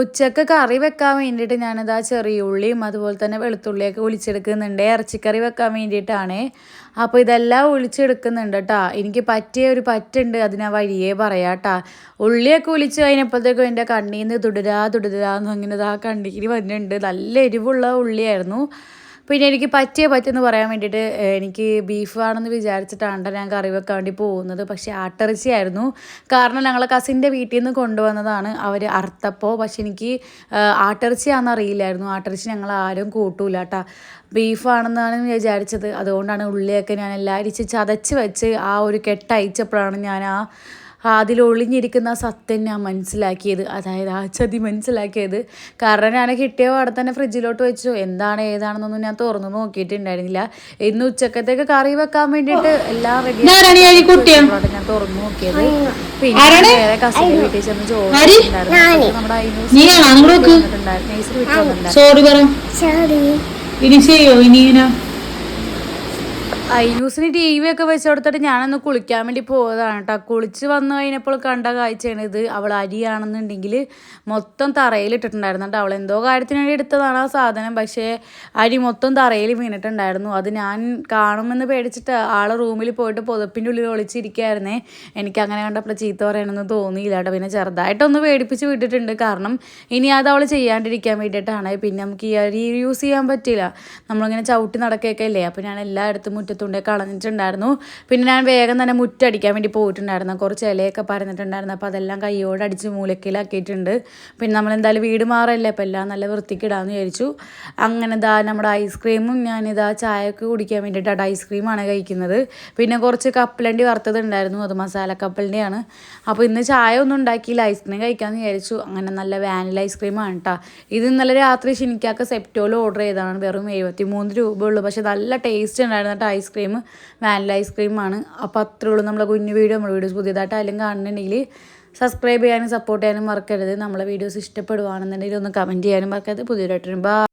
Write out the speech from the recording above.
ഉച്ചയ്ക്ക് കറി വെക്കാൻ വേണ്ടിയിട്ട് ഞാനിതാ ചെറിയ ഉള്ളിയും അതുപോലെ തന്നെ വെളുത്തുള്ളിയൊക്കെ ഒളിച്ചെടുക്കുന്നുണ്ട് ഇറച്ചിക്കറി വെക്കാൻ വേണ്ടിയിട്ടാണ്. അപ്പോൾ ഇതെല്ലാം ഒളിച്ചെടുക്കുന്നുണ്ട് കേട്ടോ എനിക്ക് പറ്റിയ ഒരു പറ്റുണ്ട് അതിനാ വഴിയേ പറയാം കേട്ടോ ഉള്ളിയൊക്കെ ഒലിച്ച് കഴിഞ്ഞപ്പോഴത്തേക്കും എന്റെ കണ്ണിൽ നിന്ന് തുടരാ തുടരാന്ന് അങ്ങനെ ഇതാ കണ്ണിക്കിരി വന്നിട്ടുണ്ട്. നല്ല എരിവുള്ള ഉള്ളിയായിരുന്നു. പിന്നെ എനിക്ക് പറ്റിയേ പറ്റിയെന്ന് പറയാൻ വേണ്ടിയിട്ട് എനിക്ക് ബീഫ് ആണെന്ന് വിചാരിച്ചിട്ടാണ് ഞാൻ കറി വെക്കാൻ വേണ്ടി പോകുന്നത്. പക്ഷേ ആട്ടിറച്ചിയായിരുന്നു കാരണം ഞങ്ങളെ കസിന്റെ വീട്ടിൽ നിന്ന് കൊണ്ടുവന്നതാണ് അവർ അറുത്തപ്പോൾ പക്ഷെ എനിക്ക് ആട്ടിറച്ചിയാണെന്ന് അറിയില്ലായിരുന്നു. ആട്ടിറച്ചി ഞങ്ങൾ ആരും കൂട്ടൂല കേട്ടോ. ബീഫാണെന്നാണ് വിചാരിച്ചത്. അതുകൊണ്ടാണ് ഉള്ളിയൊക്കെ ഞാൻ എല്ലാം ഇച്ചിരി ചതച്ച് വെച്ച് ആ ഒരു കെട്ടയച്ചപ്പോഴാണ് ഞാൻ ആ അതിൽ ഒളിഞ്ഞിരിക്കുന്ന ആ സത്യം ഞാൻ മനസ്സിലാക്കിയത്. അതായത് ആ ചതി മനസ്സിലാക്കിയത്. കാരണം ഞാൻ കിട്ടിയ പാടെ തന്നെ ഫ്രിഡ്ജിലോട്ട് വെച്ചു. എന്താണ് ഏതാണെന്നൊന്നും ഞാൻ തുറന്നു നോക്കിയിട്ടുണ്ടായിരുന്നില്ല. ഇന്ന് ഉച്ചക്കത്തേക്ക് കറി വെക്കാൻ വേണ്ടിയിട്ട് എല്ലാം റെഡി ഞാൻ തുറന്നു നോക്കിയത്. പിന്നെ വേറെ വീട്ടിൽ ചെന്ന് ചോദിച്ചിട്ടുണ്ടായിരുന്നു നമ്മുടെ അതിന് സോറി പറ. ഇനി ചെയ്യോ? ഇനി ഇങ്ങനെ ഐന്യൂസിന് ടി വി ഒക്കെ വെച്ച് കൊടുത്തിട്ട് ഞാനൊന്ന് കുളിക്കാൻ വേണ്ടി പോയതാണ് കേട്ടോ കുളിച്ച് വന്നു കഴിഞ്ഞപ്പോൾ കണ്ട കാഴ്ചയാണ് ഇത്. അവൾ അരിയാണെന്നുണ്ടെങ്കിൽ മൊത്തം തറയിലിട്ടിട്ടുണ്ടായിരുന്നു കേട്ടോ അവൾ എന്തോ കാര്യത്തിന് വേണ്ടി എടുത്തതാണ് ആ സാധനം. പക്ഷേ അരി മൊത്തം തറയിൽ വീണിട്ടുണ്ടായിരുന്നു. അത് ഞാൻ കാണുമെന്ന് പേടിച്ചിട്ട് ആൾ റൂമിൽ പോയിട്ട് പുതപ്പിന്റെ ഉള്ളിൽ ഒളിച്ചിരിക്കുകയായിരുന്നേ. എനിക്ക് അങ്ങനെ കണ്ടപ്പോൾ ചീത്ത പറയാനൊന്നും തോന്നിയില്ല കേട്ടോ പിന്നെ ചെറുതായിട്ടൊന്ന് പേടിപ്പിച്ച് വിട്ടിട്ടുണ്ട്. കാരണം ഇനി അത് അവൾ ചെയ്യാണ്ടിരിക്കാൻ വേണ്ടിയിട്ടാണ്. പിന്നെ നമുക്ക് ഈ അരി യൂസ് ചെയ്യാൻ പറ്റില്ല നമ്മളിങ്ങനെ ചവിട്ടി നടക്കുകയൊക്കെ അല്ലേ? അപ്പോൾ ഞാൻ എല്ലായിടത്തും മുറ്റത്തുണ്ടേ കളഞ്ഞിട്ടുണ്ടായിരുന്നു. പിന്നെ ഞാൻ വേഗം തന്നെ മുറ്റടിക്കാൻ വേണ്ടി പോയിട്ടുണ്ടായിരുന്നു. കുറച്ച് ഇലയൊക്കെ പറഞ്ഞിട്ടുണ്ടായിരുന്നു അപ്പോൾ അതെല്ലാം കൈയോടെ അടിച്ച് മൂലക്കിലാക്കിയിട്ടുണ്ട്. പിന്നെ നമ്മൾ എന്തായാലും വീട് മാറല്ലേ? അപ്പോൾ എല്ലാം നല്ല വൃത്തിക്കിടാമെന്ന് വിചാരിച്ചു. അങ്ങനെ ഇതാ നമ്മുടെ ഐസ്ക്രീമും ഞാനിതാ ചായയൊക്കെ കുടിക്കാൻ വേണ്ടിയിട്ടാണ് ഐസ്ക്രീമാണ് കഴിക്കുന്നത്. പിന്നെ കുറച്ച് കപ്പലണ്ടി വറുത്തതുണ്ടായിരുന്നു. അത് മസാല കപ്പലിന്റെയാണ്. അപ്പോൾ ഇന്ന് ചായ ഒന്നും ഉണ്ടാക്കിയില്ല ഐസ്ക്രീം കഴിക്കാമെന്ന് വിചാരിച്ചു. അങ്ങനെ നല്ല വാനില ഐസ്ക്രീമാണ് കേട്ടോ ഇത് ഇന്നലെ രാത്രി ശനിക്കാക്ക സെപ്റ്റോൾ ഓർഡർ ചെയ്തതാണ്. വെറും എഴുപത്തി മൂന്ന് രൂപ ഉള്ളൂ പക്ഷേ നല്ല ടേസ്റ്റ് ഉണ്ടായിരുന്നു കേട്ടോ ഐസ്ക്രീം വാനില ഐസ്ക്രീമാണ്. അപ്പോൾ അത്രേ ഉള്ളൂ നമ്മളെ കുഞ്ഞു വീഡിയോ. നമ്മൾ വീഡിയോസ് പുതിയതായിട്ട് ആയാലും കാണുന്നുണ്ടെങ്കിൽ സബ്സ്ക്രൈബ് ചെയ്യാനും സപ്പോർട്ട് ചെയ്യാനും മറക്കരുത്. നമ്മളെ വീഡിയോസ് ഇഷ്ടപ്പെടുവാണെന്നുണ്ടെങ്കിൽ ഒന്ന് കമന്റ് ചെയ്യാനും മറക്കരുത്. പുതിയതായിട്ട് ബാ